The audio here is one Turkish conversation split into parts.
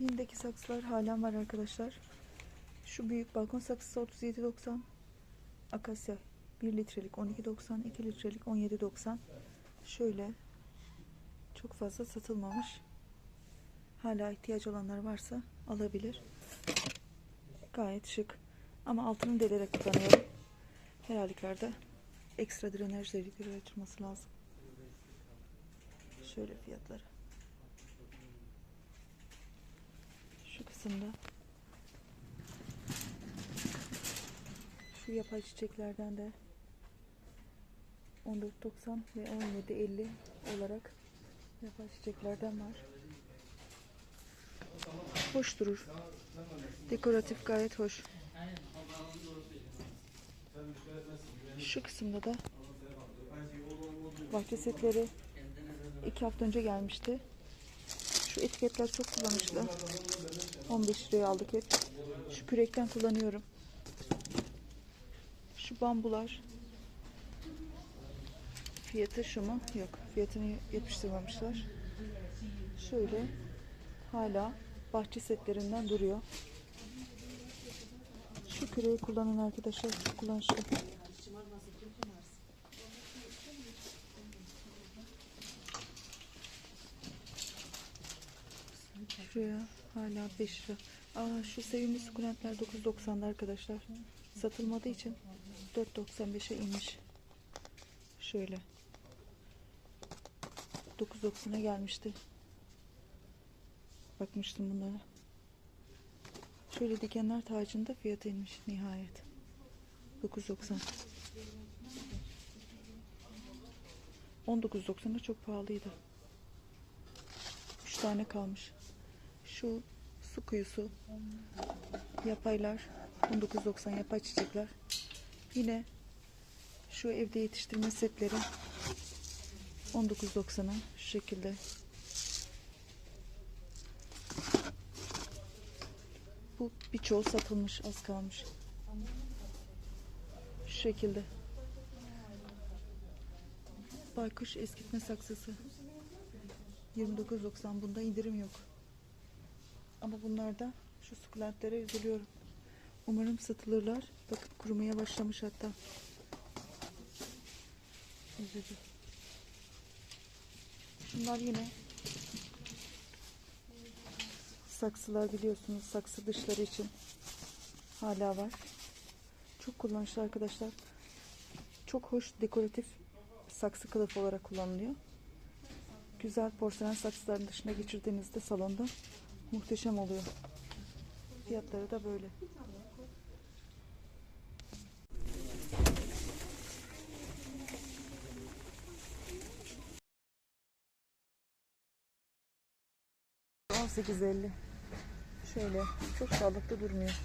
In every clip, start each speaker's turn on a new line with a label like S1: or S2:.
S1: Bindeki saksılar halen var arkadaşlar. Şu büyük balkon saksısı 37.90. Akasya 1 litrelik 12.90, 2 litrelik 17.90. Şöyle çok fazla satılmamış. Hala ihtiyaç olanlar varsa alabilir. Gayet şık. Ama altını delerek kullanıyorum. Her halükarda ekstra drenajları göre açılması lazım. Şöyle fiyatları. Kısımda şu yapay çiçeklerden de 14.90 ve 17.50 olarak yapay çiçeklerden var. Hoş durur. Dekoratif gayet hoş. Şu kısımda da bahçe setleri iki hafta önce gelmişti. Şu etiketler çok kullanışlı. 15 liraya aldık hep. Şu kürekten kullanıyorum. Şu bambular. Fiyatı şu mu? Yok. Fiyatını yapıştırmamışlar. Şöyle hala bahçe setlerinden duruyor. Şu küreği kullanın arkadaşlar. Çok kullanışlı. Şuraya hala 5 lira. Aa şu sevimli sukulentler 9.90'da arkadaşlar. Satılmadığı için 4.95'e inmiş. Şöyle. 9.90'a gelmişti. Bakmıştım bunlara. Şöyle dikenler tacında fiyatı inmiş nihayet. 9.90. 19.90'a çok pahalıydı. 3 tane kalmış. Şu su kuyusu yapaylar 19.90 yapay çiçekler. Yine şu evde yetiştirme setleri 19.90'a şu şekilde. Bu birçoğu satılmış az kalmış. Şu şekilde. Baykuş eskitme saksısı. 29.90 bunda indirim yok. Ama bunlarda şu sukulentlere üzülüyorum. Umarım satılırlar. Bakın kurumaya başlamış hatta. Üzücü. Şunlar yine saksılar biliyorsunuz saksı dışları için hala var. Çok kullanışlı arkadaşlar. Çok hoş dekoratif saksı kılıfı olarak kullanılıyor. Güzel porselen saksıların dışına geçirdiğinizde salonda muhteşem oluyor. Fiyatları da böyle. On sekiz elli. Şöyle çok sağlıklı durmuyor.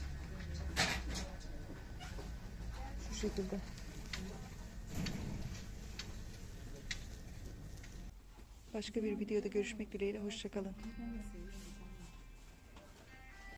S1: Şu şekilde. Başka bir videoda görüşmek dileğiyle. Hoşçakalın.